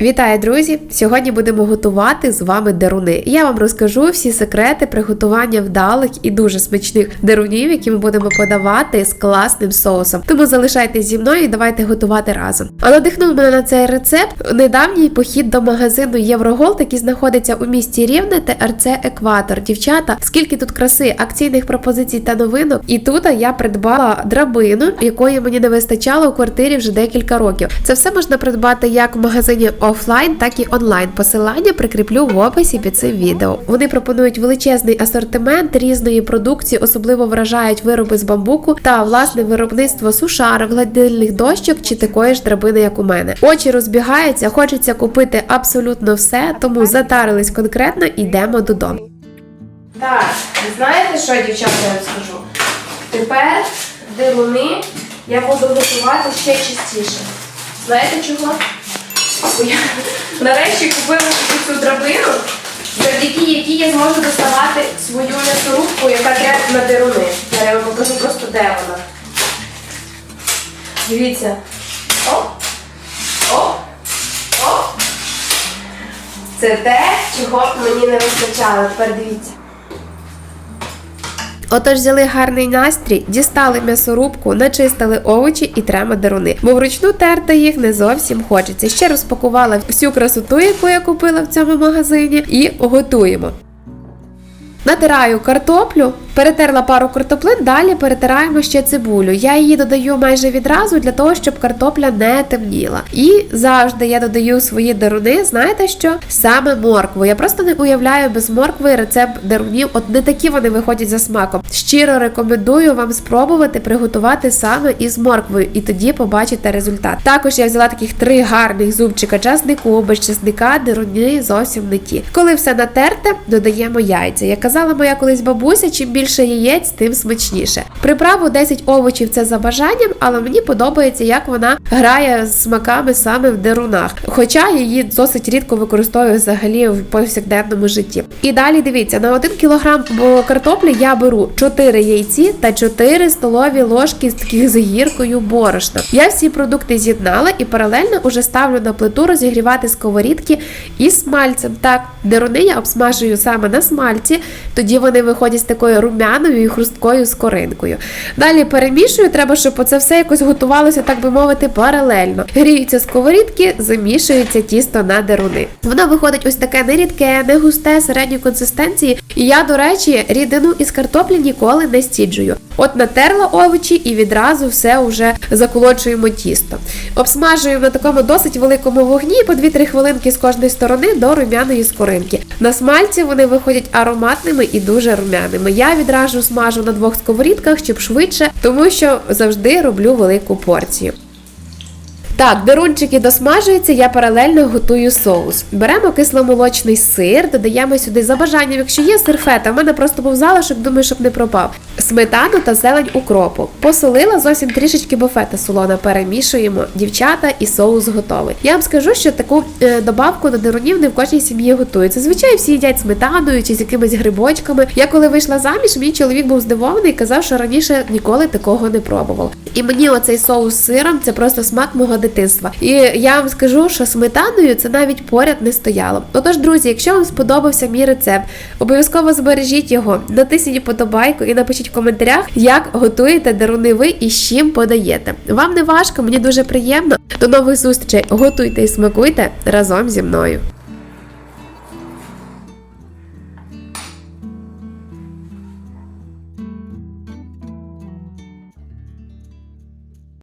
Вітаю, друзі! Сьогодні будемо готувати з вами деруни. Я вам розкажу всі секрети приготування вдалих і дуже смачних дерунів, які ми будемо подавати з класним соусом. Тому залишайтесь зі мною і давайте готувати разом. А надихнув мене на цей рецепт недавній похід до магазину Євроголд, який знаходиться у місті Рівне ТРЦ Екватор. Дівчата, скільки тут краси, акційних пропозицій та новинок. І тут я придбала драбину, якої мені не вистачало у квартирі вже декілька років. Це все можна придбати як в магазині офлайн, так і онлайн. Посилання прикріплю в описі під цим відео. Вони пропонують величезний асортимент різної продукції, особливо вражають вироби з бамбуку та власне виробництво сушарок, гладильних дощок чи такої ж драбини, як у мене. Очі розбігаються, хочеться купити абсолютно все, тому затарились конкретно йдемо додому. Так, знаєте що, дівчата, я вам скажу? Тепер дируни я буду готувати ще частіше. Знаєте чого? Нарешті купила цю драбину, завдяки якій я зможу доставати свою м'ясорубку, яка треба на. Зараз я вам покажу просто де вона. Дивіться. О! О! О! Це те, чого мені не вистачало. Тепер дивіться. Отож взяли гарний настрій, дістали м'ясорубку, начистили овочі і трема даруни, Бо вручну терти їх не зовсім хочеться. Ще розпакувала всю красоту, яку я купила в цьому магазині, і готуємо. Натираю картоплю, перетерла пару картоплин, далі перетираємо ще цибулю. Я її додаю майже відразу для того, щоб картопля не темніла. І завжди я додаю свої деруни. Знаєте що? Саме моркву. Я просто не уявляю без моркви рецепт дерунів. От не такі вони виходять за смаком. Щиро рекомендую вам спробувати приготувати саме із морквою, і тоді побачите результат. Також я взяла таких три гарних зубчика часнику, без часника, деруни зовсім не ті. Коли все натерте, додаємо яйця. Як казала моя колись бабуся, чим більше яєць, тим смачніше. Приправу 10 овочів це за бажанням, але мені подобається, як вона грає з смаками саме в дерунах. Хоча її досить рідко використовую взагалі в повсякденному житті. І далі дивіться, на 1 кг картоплі я беру 4 яйці та 4 столові ложки з таких з гіркою борошна. Я всі продукти з'єднала і паралельно уже ставлю на плиту розігрівати сковорідки із смальцем. Так, деруни я обсмажую саме на смальці, тоді вони виходять з такою румяною і хрусткою скоринкою. Далі перемішую, треба, щоб оце все якось готувалося, так би мовити, паралельно. Гріються сковорідки, замішується тісто на деруни. Воно виходить ось таке не рідке, не густе, середньої консистенції. І я, до речі, рідину із картоплі ніколи не стіджую. От натерла овочі і відразу все вже заколочуємо тісто. Обсмажуємо на такому досить великому вогні по 2-3 хвилинки з кожної сторони до румяної скоринки. На смальці вони виходять ароматними і дуже румяними. Я відразу смажу на двох сковорідках, щоб швидше, тому що завжди роблю велику порцію. Так, дерунчики досмажуються, я паралельно готую соус. Беремо кисломолочний сир, додаємо сюди за бажанням, якщо є сир фета, в мене просто був залишок, думаю, щоб не пропав. Сметану та зелень укропу. Посолила зовсім трішечки буфета солона, перемішуємо дівчата і соус готовий. Я вам скажу, що таку е, добавку до дерунів не в кожній сім'ї готують. Зазвичай всі їдять сметаною чи з якимись грибочками. Я коли вийшла заміж, мій чоловік був здивований і казав, що раніше ніколи такого не пробував. І мені оцей соус з сиром це просто смак мого дитинства. І я вам скажу, що сметаною це навіть поряд не стояло. Отож, друзі, якщо вам сподобався мій рецепт, обов'язково збережіть його, натисніть подобайку і напишіть в коментарях, як готуєте даруни ви і з чим подаєте. Вам не важко, мені дуже приємно. До нових зустрічей. Готуйте і смакуйте разом зі мною.